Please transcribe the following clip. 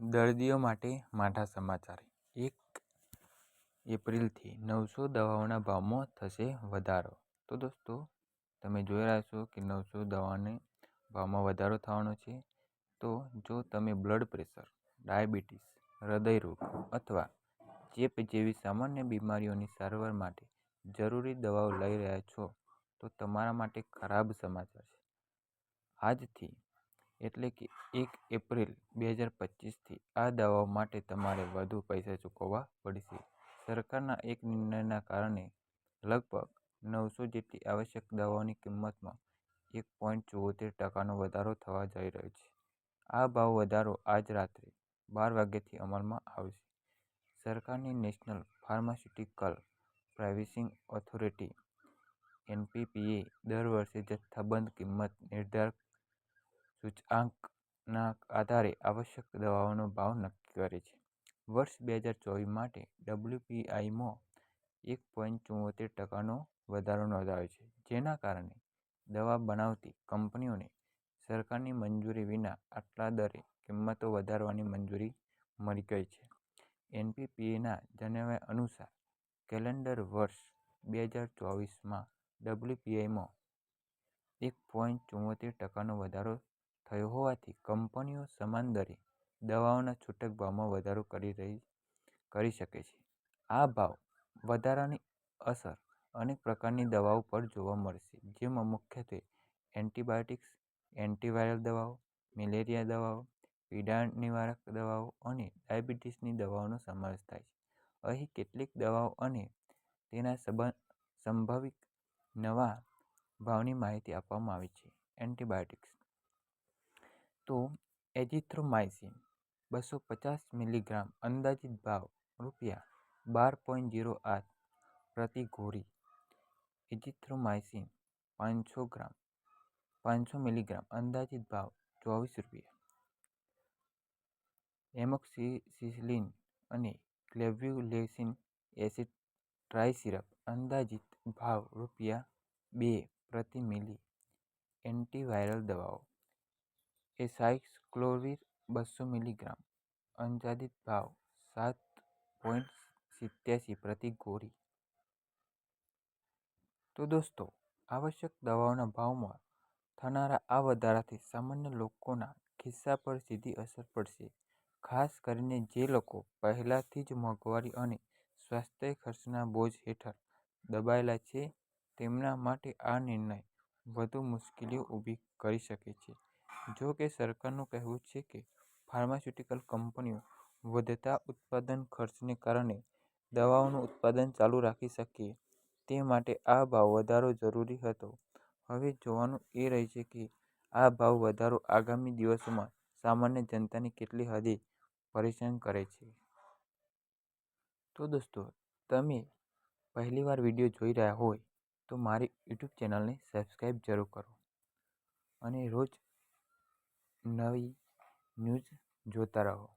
દર્દીઓ માટે માઠા સમાચાર. એક એપ્રિલથી નવસો દવાઓના ભાવમાં થશે વધારો. તો દોસ્તો, તમે જોઈ રહ્યા છો કે નવસો દવાને ભાવમાં વધારો થવાનો છે. તો જો તમે બ્લડ પ્રેશર, ડાયાબિટીસ હૃદયરોગ અથવા ચેપ જેવી સામાન્ય બીમારીઓની સારવાર માટે જરૂરી દવાઓ લઈ રહ્યા છો, તો તમારા માટે ખરાબ સમાચાર છે. આજથી એટલે કે એક એપ્રિલ બે હજાર પચીસથી આ દવાઓ માટે તમારે વધુ પૈસા ચૂકવવા પડશે. સરકારના એક નિર્ણયના કારણે લગભગ નવસો જેટલી આવશ્યક દવાઓની કિંમતમાં એક પોઈન્ટ ચુંવોતેર ટકાનો વધારો થવા જઈ રહ્યો છે. આ ભાવ વધારો આજ રાત્રે બાર વાગ્યાથી અમલમાં આવશે. સરકારની national pharmaceutical pricing authority, NPPA દર વર્ષે જથ્થાબંધ કિંમત નિર્ધારક સૂચકાંકના આધારે આવશ્યક દવાઓનો ભાવ નક્કી કરે છે. વર્ષ બે હજાર ચોવીસ માટે ડબ્લ્યુપીઆઈમાં એક પોઈન્ટ ચુંમોતેર ટકાનો વધારો નોંધાયો છે, જેના કારણે દવા બનાવતી કંપનીઓને સરકારની મંજૂરી વિના આટલા દરે કિંમતો વધારવાની મંજૂરી મળી ગઈ છે. એનપીપીએના જણાવ્યા અનુસાર, કેલેન્ડર વર્ષ બે હજાર ચોવીસમાં ડબ્લ્યુપીઆઈમાં એક પોઈન્ટ ચુંમોતેર ટકાનો વધારો થયો હોવાથી કંપનીઓ સમાન દરે દવાઓના છૂટક ભાવમાં વધારો કરી રહી, કરી શકે છે. આ ભાવ વધારાની અસર અનેક પ્રકારની દવાઓ પર જોવા મળશે, જેમાં મુખ્યત્વે એન્ટીબાયોટિક્સ, એન્ટીવાયરલ દવાઓ, મેલેરિયા દવાઓ પીડા નિવારક દવાઓ અને ડાયાબિટીસની દવાઓનો સમાવેશ થાય છે. અહીં કેટલીક દવાઓ અને તેના સંભવિત નવા ભાવની માહિતી આપવામાં આવી છે. એન્ટીબાયોટિક્સ તો એઝિથ્રોમાઇસિન બસો પચાસ મિલીગ્રામ અંદાજિત ભાવ રૂપિયા બાર પોઈન્ટ ઝીરો આઠ પ્રતિ ગોળી એઝિથ્રોમાઇસિન પાંચસો ગ્રામ પાંચસો મિલીગ્રામ અંદાજિત ભાવ ચોવીસ રૂપિયા એમોક્સિસિલિન અને ક્લેવ્યુલેસિન એસિડ ટ્રાય સિરપ અંદાજિત ભાવ રૂપિયા બે પ્રતિ મિલી એન્ટીવાયરલ દવાઓ એસાઇક્લોવિર બસો મિલીગ્રામ. અંદાજિત ભાવ સાત પોઈન્ટ સિત્યાસી પ્રતિ ગોળી. તો દોસ્તો, આવશ્યક દવાઓના ભાવમાં થનારા આ વધારાથી સામાન્ય લોકોના ખિસ્સા પર સીધી અસર પડશે. ખાસ કરીને જે લોકો પહેલાથી જ મોંઘવારી અને સ્વાસ્થ્ય ખર્ચના બોજ હેઠળ દબાયેલા છે, તેમના માટે આ નિર્ણય વધુ મુશ્કેલીઓ ઊભી કરી શકે છે. જો કે સરકારનું કહેવું છે કે ફાર્માસ્યુટિકલ કંપનીઓ વધતા ઉત્પાદન ખર્ચને કારણે દવાઓનું ઉત્પાદન ચાલુ રાખી શકે, તે માટે આ ભાવ વધારો જરૂરી હતો. હવે જોવાનું એ રહેશે કે આ ભાવ વધારો આગામી દિવસોમાં સામાન્ય જનતાને કેટલી હદે પરેશાન કરે છે. તો દોસ્તો, તમે પહેલીવાર વીડિયો જોઈ રહ્યા હોય તો મારી યુટ્યુબ ચેનલને સબસ્ક્રાઈબ જરૂર કરો. અને રોજ નવી ન્યૂઝ જોતા રહો.